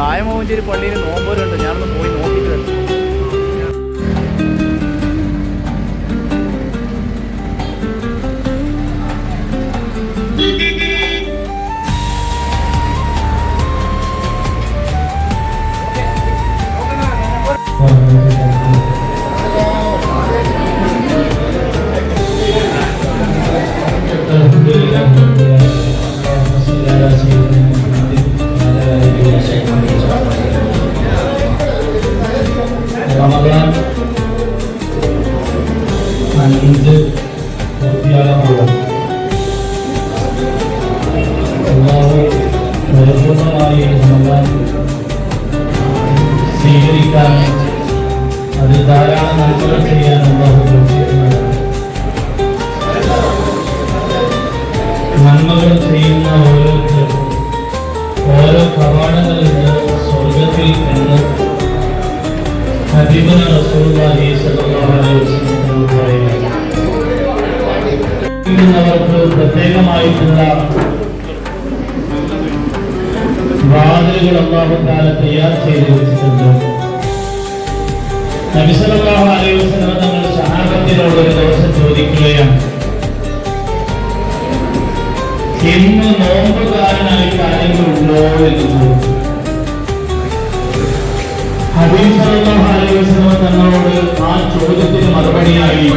തായമോഞ്ചേരി പള്ളിയിൽ നോമ്പോരുണ്ട് ഞാനൊന്ന് പോയി നോക്കിയിട്ട് വരാം. സ്വീകരിക്കാൻ അത് ധാരാളം നന്മകൾ ചെയ്യാൻ അള്ളാഹു നന്മകൾ ചെയ്യുന്ന ഓരോരുത്തരും ഓരോ കവാടങ്ങളുണ്ട് സ്വർഗത്തിൽ എന്ന് അധിപന റസൂലുള്ളാഹി സ്വല്ലല്ലാഹു അലൈഹി വസല്ലം പറയുന്നു ജീവിക്കുന്നവർക്ക് പ്രത്യേകമായിട്ടുള്ള വാതിലുകൾ അള്ളാഹു താല തയ്യാർ ചെയ്തു വെച്ചിട്ടുണ്ട്. നബി അലൈഹി വസല്ലം തങ്ങൾ ഒരു ദിവസം ചോദിക്കുകയാണ്. ഇന്ന് നോമ്പുകാരനായിട്ട് എന്ന് ചോദിച്ചു. സല്ലല്ലാഹു അലൈഹി വസല്ലം തങ്ങളോട് ആ ചോദ്യത്തിന് മറുപടിയായി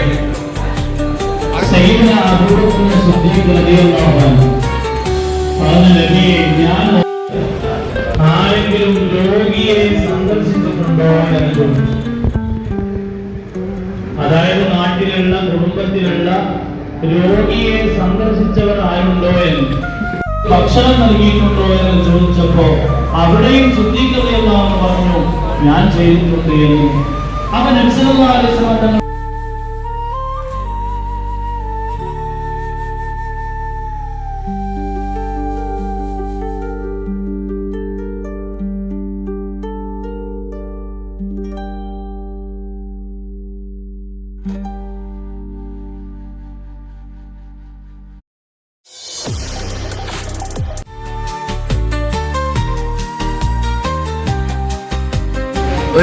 സയ്യിദന അബൂബക്കർ സിദ്ദീഖ് റളിയല്ലാഹു അൻഹു പറഞ്ഞു നബിയെ ഞാൻ ആരെങ്കിലും രോഗിയെ സന്ദർശിച്ചിട്ടുണ്ടോ? എന്ന് ചോദിച്ചു. അതായത് നാട്ടിലുള്ള കുടുംബത്തിലുള്ള രോഗിയെ സന്ദർശിച്ചവർ ആരുണ്ടോ എന്ന് ഭക്ഷണം നൽകിയിട്ടുണ്ടോ എന്ന് ചോദിച്ചപ്പോ അവിടെയും ശുദ്ധീകൃതയെന്നാന്ന് പറഞ്ഞു ഞാൻ ചെയ്തിട്ടുണ്ട് എന്ന്. അപ്പൊ നബ്സല്ലാ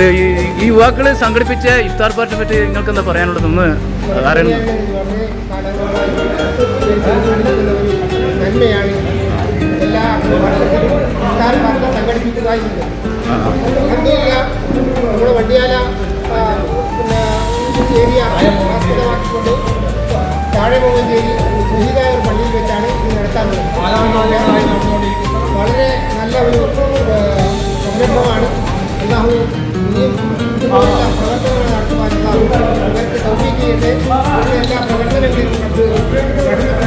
ഈ- യുവാക്കളെ സംഘടിപ്പിച്ച ഇഫ്താർ പാർട്ടിയെ പറ്റി നിങ്ങൾക്ക് എന്താ പറയാനുള്ളത് ഒന്ന് നന്മയാണ് എല്ലാ വർഷത്തിലും ಪ್ರಕಟಣೆ ಪ್ರಕಟಣೆ